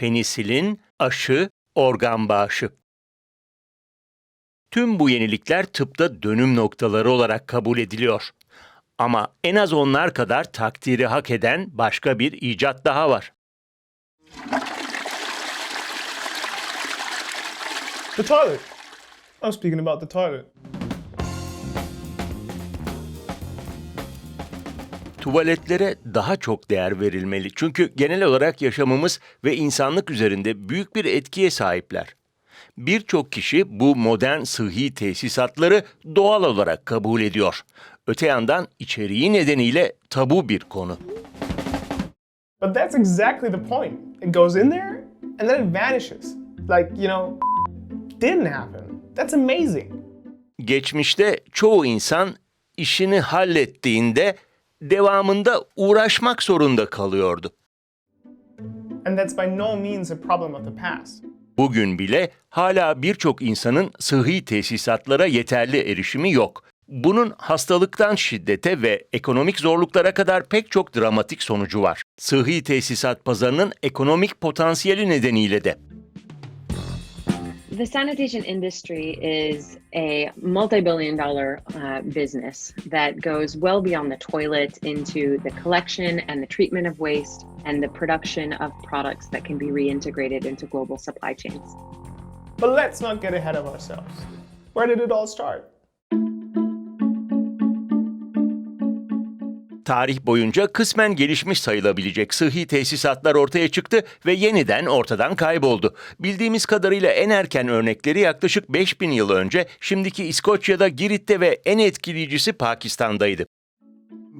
penisilin, aşı, organ bağışı. Tüm bu yenilikler tıpta dönüm noktaları olarak kabul ediliyor. Ama en az onlar kadar takdiri hak eden başka bir icat daha var. The toilet. I'm speaking about the toilet. Tuvaletlere daha çok değer verilmeli. Çünkü genel olarak yaşamımız ve insanlık üzerinde büyük bir etkiye sahipler. Birçok kişi bu modern sıhhi tesisatları doğal olarak kabul ediyor. Öte yandan içeriği nedeniyle tabu bir konu. But that's exactly the point. It goes in there and then it vanishes. Like, you know, didn't happen. That's amazing. Geçmişte çoğu insan işini hallettiğinde devamında uğraşmak zorunda kalıyordu. And that's by no means a problem of the past. Bugün bile hala birçok insanın sıhhi tesisatlara yeterli erişimi yok. Bunun hastalıktan şiddete ve ekonomik zorluklara kadar pek çok dramatik sonucu var. Sıhhi tesisat pazarının ekonomik potansiyeli nedeniyle de. The sanitation industry is a multi billion dollar uh, business that goes well beyond the toilet into the collection and the treatment of waste and the production of products that can be reintegrated into global supply chains. But let's not get ahead of ourselves. Where did it all start? Tarih boyunca kısmen gelişmiş sayılabilecek sıhhi tesisatlar ortaya çıktı ve yeniden ortadan kayboldu. Bildiğimiz kadarıyla en erken örnekleri yaklaşık 5000 yıl önce şimdiki İskoçya'da Girit'te ve en etkileyicisi Pakistan'daydı.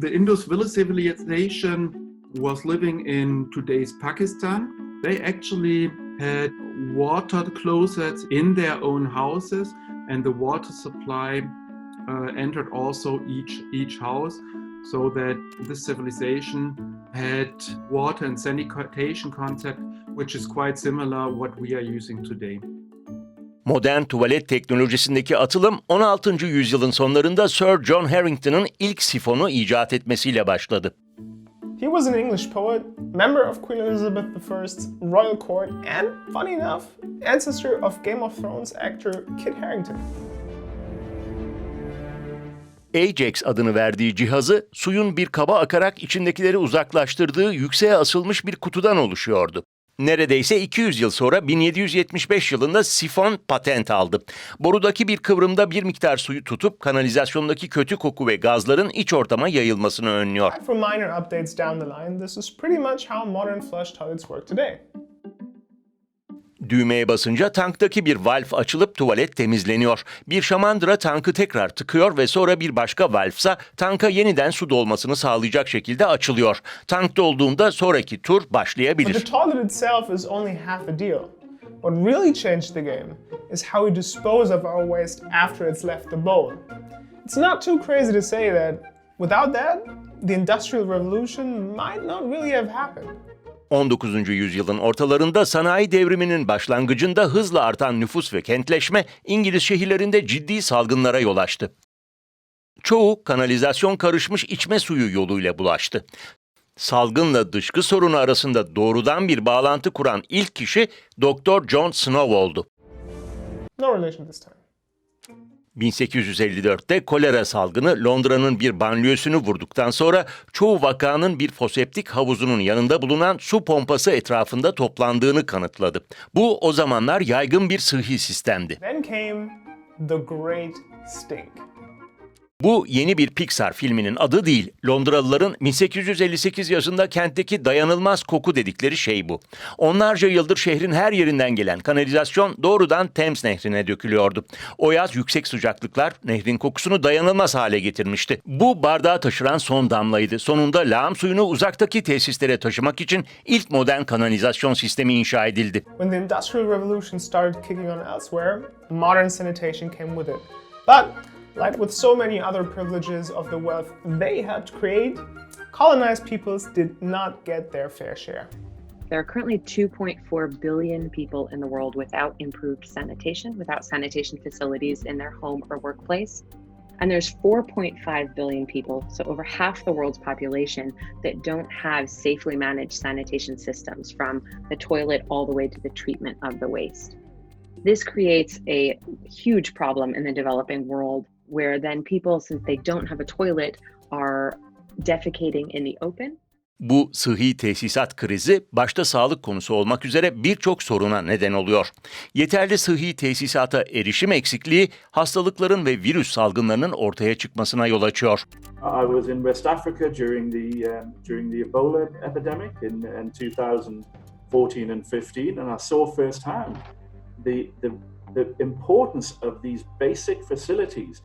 The Indus Valley civilization was living in today's Pakistan. They actually had water closets in their own houses, and the water supply uh, entered also each each house, so that this civilization had water and sanitation concept, which is quite similar what we are using today. Modern tuvalet teknolojisindeki atılım 16. yüzyılın sonlarında Sir John Harrington'ın ilk sifonu icat etmesiyle başladı. He was an English poet, member of Queen Elizabeth I's royal court, and, funny enough, ancestor of Game of Thrones actor Kit Harington. Ajax adını verdiği cihazı suyun bir kaba akarak içindekileri uzaklaştırdığı yükseğe asılmış bir kutudan oluşuyordu. Neredeyse 200 yıl sonra 1775 yılında sifon patent aldı. Borudaki bir kıvrımda bir miktar suyu tutup kanalizasyondaki kötü koku ve gazların iç ortama yayılmasını önlüyor. Düğmeye basınca tanktaki bir valf açılıp tuvalet temizleniyor. Bir şamandıra tankı tekrar tıkıyor ve sonra bir başka valfsa tanka yeniden su dolmasını sağlayacak şekilde açılıyor. Tank dolduğunda sonraki tur But başlayabilir. the toilet itself is only half a deal. What really changed the game is how we dispose of our waste after it's left the bowl. It's not too crazy to say that without that, the Industrial Revolution might not really have happened. 19. yüzyılın ortalarında sanayi devriminin başlangıcında hızla artan nüfus ve kentleşme İngiliz şehirlerinde ciddi salgınlara yol açtı. Çoğu kanalizasyon karışmış içme suyu yoluyla bulaştı. Salgınla dışkı sorunu arasında doğrudan bir bağlantı kuran ilk kişi Dr. John Snow oldu. No relation this time. 1854'te kolera salgını Londra'nın bir banliyösünü vurduktan sonra çoğu vakanın bir foseptik havuzunun yanında bulunan su pompası etrafında toplandığını kanıtladı. Bu o zamanlar yaygın bir sıhhi sistemdi. Then came the Great Stink. Bu yeni bir Pixar filminin adı değil. Londralıların 1858 yaşında kentteki dayanılmaz koku dedikleri şey bu. Onlarca yıldır şehrin her yerinden gelen kanalizasyon doğrudan Thames Nehri'ne dökülüyordu. O yaz yüksek sıcaklıklar nehrin kokusunu dayanılmaz hale getirmişti. Bu bardağı taşıran son damlaydı. Sonunda lağım suyunu uzaktaki tesislere taşımak için ilk modern kanalizasyon sistemi inşa edildi. When the Industrial Revolution started kicking on elsewhere, modern sanitation came with it. But, like with so many other privileges of the wealth they helped create, colonized peoples did not get their fair share. There are currently 2.4 billion people in the world without improved sanitation, without sanitation facilities in their home or workplace. And there's 4.5 billion people, so over half the world's population, that don't have safely managed sanitation systems from the toilet all the way to the treatment of the waste. This creates a huge problem in the developing world where then people, since they don't have a toilet, are defecating in the open. Bu sıhhi tesisat krizi başta sağlık konusu olmak üzere birçok soruna neden oluyor. Yeterli sıhhi tesisata erişim eksikliği hastalıkların ve virüs salgınlarının ortaya çıkmasına yol açıyor. I was in West Africa during the um, during the Ebola epidemic in, in 2014 and 15, and I saw firsthand the, the the importance of these basic facilities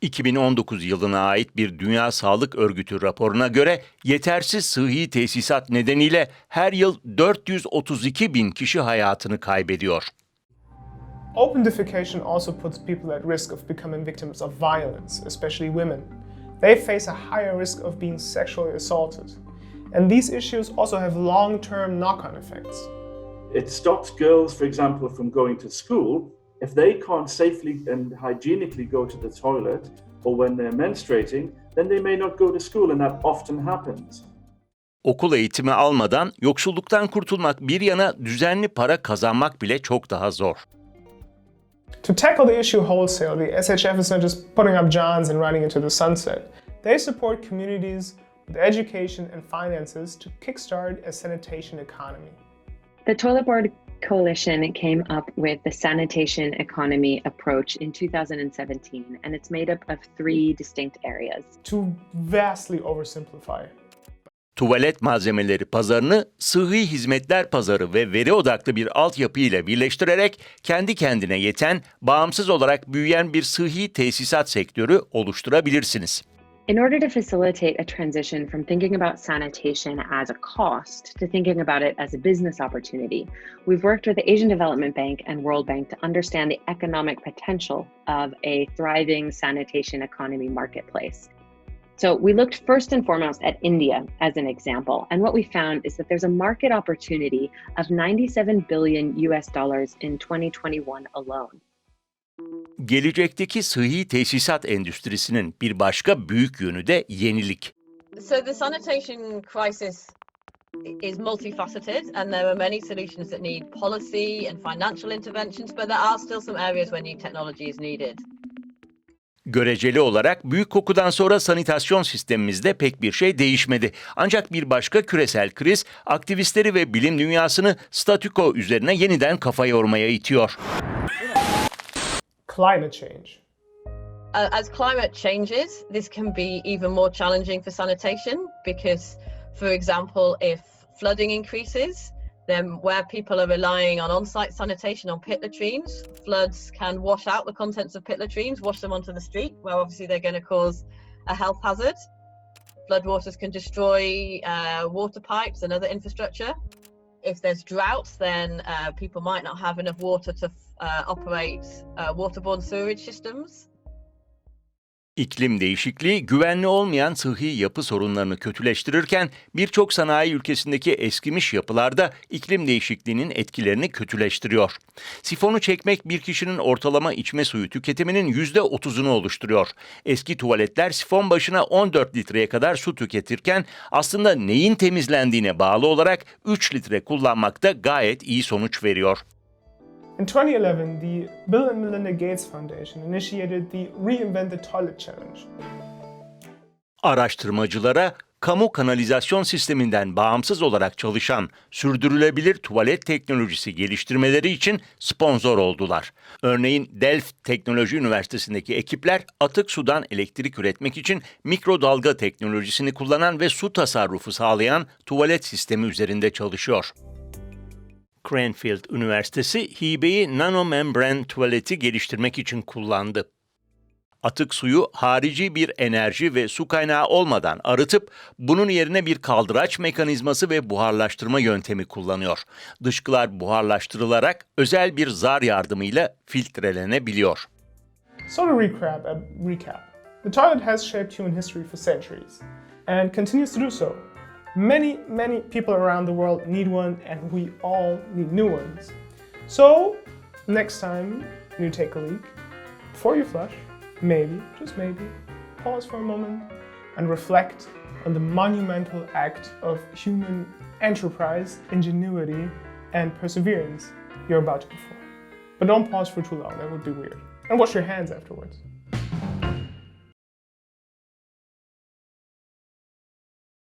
2019 yılına ait bir Dünya Sağlık Örgütü raporuna göre yetersiz sıhhi tesisat nedeniyle her yıl 432 bin kişi hayatını kaybediyor. Open defecation also puts people at risk of becoming victims of violence, especially women. They face a higher risk of being sexually assaulted. And these issues also have long term knock on effects. it stops girls, for example, from going to school if they can't safely and hygienically go to the toilet or when they're menstruating, then they may not go to school, and that often happens. Okul eğitimi almadan yoksulluktan kurtulmak bir yana düzenli para kazanmak bile çok daha zor. To tackle the issue wholesale, the SHF is not just putting up Johns and running into the sunset. They support communities with education and finances to kickstart a sanitation economy. The Toilet Board Coalition came up with the sanitation economy approach in 2017, and it's made up of three distinct areas. To vastly oversimplify, Tuvalet malzemeleri pazarını sıhhi hizmetler pazarı ve veri odaklı bir altyapı ile birleştirerek kendi kendine yeten, bağımsız olarak büyüyen bir sıhhi tesisat sektörü oluşturabilirsiniz. In order to facilitate a transition from thinking about sanitation as a cost to thinking about it as a business opportunity, we've worked with the Asian Development Bank and World Bank to understand the economic potential of a thriving sanitation economy marketplace. So we looked first and foremost at India as an example, and what we found is that there's a market opportunity of 97 billion US dollars in 2021 alone. Gelecekteki sıhhi tesisat endüstrisinin bir başka büyük yönü de yenilik. So the sanitation crisis is multifaceted and there are many solutions that need policy and financial interventions, but there are still some areas where new technology is needed. Göreceli olarak büyük kokudan sonra sanitasyon sistemimizde pek bir şey değişmedi. Ancak bir başka küresel kriz aktivistleri ve bilim dünyasını statüko üzerine yeniden kafa yormaya itiyor. Climate change. Uh, as climate changes, this can be even more challenging for sanitation because, for example, if flooding increases, then where people are relying on on-site sanitation on pit latrines, floods can wash out the contents of pit latrines, wash them onto the street, where obviously they're going to cause a health hazard. Floodwaters can destroy uh, water pipes and other infrastructure. If there's droughts, then uh, people might not have enough water to uh, operate uh, waterborne sewage systems. İklim değişikliği güvenli olmayan sıhhi yapı sorunlarını kötüleştirirken birçok sanayi ülkesindeki eskimiş yapılarda iklim değişikliğinin etkilerini kötüleştiriyor. Sifonu çekmek bir kişinin ortalama içme suyu tüketiminin %30'unu oluşturuyor. Eski tuvaletler sifon başına 14 litreye kadar su tüketirken aslında neyin temizlendiğine bağlı olarak 3 litre kullanmakta gayet iyi sonuç veriyor. In 2011, the Bill and Melinda Gates Foundation initiated the Reinvent the Toilet Challenge. Araştırmacılara kamu kanalizasyon sisteminden bağımsız olarak çalışan sürdürülebilir tuvalet teknolojisi geliştirmeleri için sponsor oldular. Örneğin Delft Teknoloji Üniversitesi'ndeki ekipler atık sudan elektrik üretmek için mikrodalga teknolojisini kullanan ve su tasarrufu sağlayan tuvalet sistemi üzerinde çalışıyor. Cranfield Üniversitesi hibeyi nanomembran tuvaleti geliştirmek için kullandı. Atık suyu harici bir enerji ve su kaynağı olmadan arıtıp bunun yerine bir kaldıraç mekanizması ve buharlaştırma yöntemi kullanıyor. Dışkılar buharlaştırılarak özel bir zar yardımıyla filtrelenebiliyor. So to recap, uh, recap, the toilet has shaped human history for centuries and continues to do so. Many, many people around the world need one, and we all need new ones. So, next time you take a leak, before you flush, maybe, just maybe, pause for a moment and reflect on the monumental act of human enterprise, ingenuity, and perseverance you're about to perform. But don't pause for too long, that would be weird. And wash your hands afterwards.